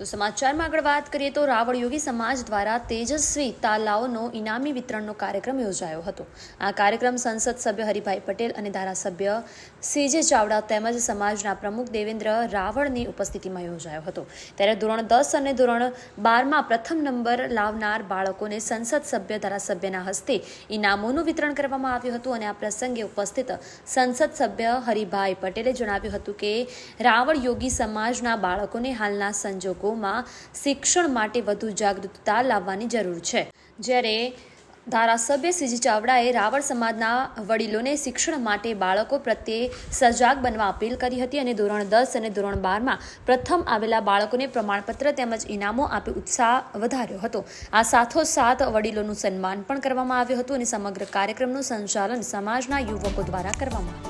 તો સમાચારમાં આગળ વાત કરીએ તો રાવળ યોગી સમાજ દ્વારા તેજસ્વી તાલાઓનો ઇનામી વિતરણનો કાર્યક્રમ યોજાયો હતો. આ કાર્યક્રમ સંસદ સભ્ય હરિભાઈ પટેલ અને ધારાસભ્ય સીજે ચાવડા તેમજ સમાજના પ્રમુખ દેવેન્દ્ર રાવળની ઉપસ્થિતિમાં યોજાયો હતો. ત્યારે ધોરણ દસ અને ધોરણ બારમાં પ્રથમ નંબર લાવનાર બાળકોને સંસદ સભ્ય ધારાસભ્યના હસ્તે ઇનામોનું વિતરણ કરવામાં આવ્યું હતું અને આ પ્રસંગે ઉપસ્થિત સંસદ સભ્ય હરિભાઈ પટેલે જણાવ્યું હતું કે રાવળ યોગી સમાજના બાળકોને હાલના સંજોગોમાં શિક્ષણ માટે વધુ જાગૃતતા લાવવાની જરૂર છે. જ્યારે ધારાસભ્ય સીજી ચાવડાએ રાવળ સમાજના વડીલોને શિક્ષણ માટે બાળકો પ્રત્યે સજાગ બનવા અપીલ કરી હતી અને ધોરણ દસ અને ધોરણ બારમાં પ્રથમ આવેલા બાળકોને પ્રમાણપત્ર તેમજ ઇનામો આપી ઉત્સાહ વધાર્યો હતો. આ સાથોસાથ વડીલોનું સન્માન પણ કરવામાં આવ્યું હતું અને સમગ્ર કાર્યક્રમનું સંચાલન સમાજના યુવકો દ્વારા કરવામાં આવ્યું.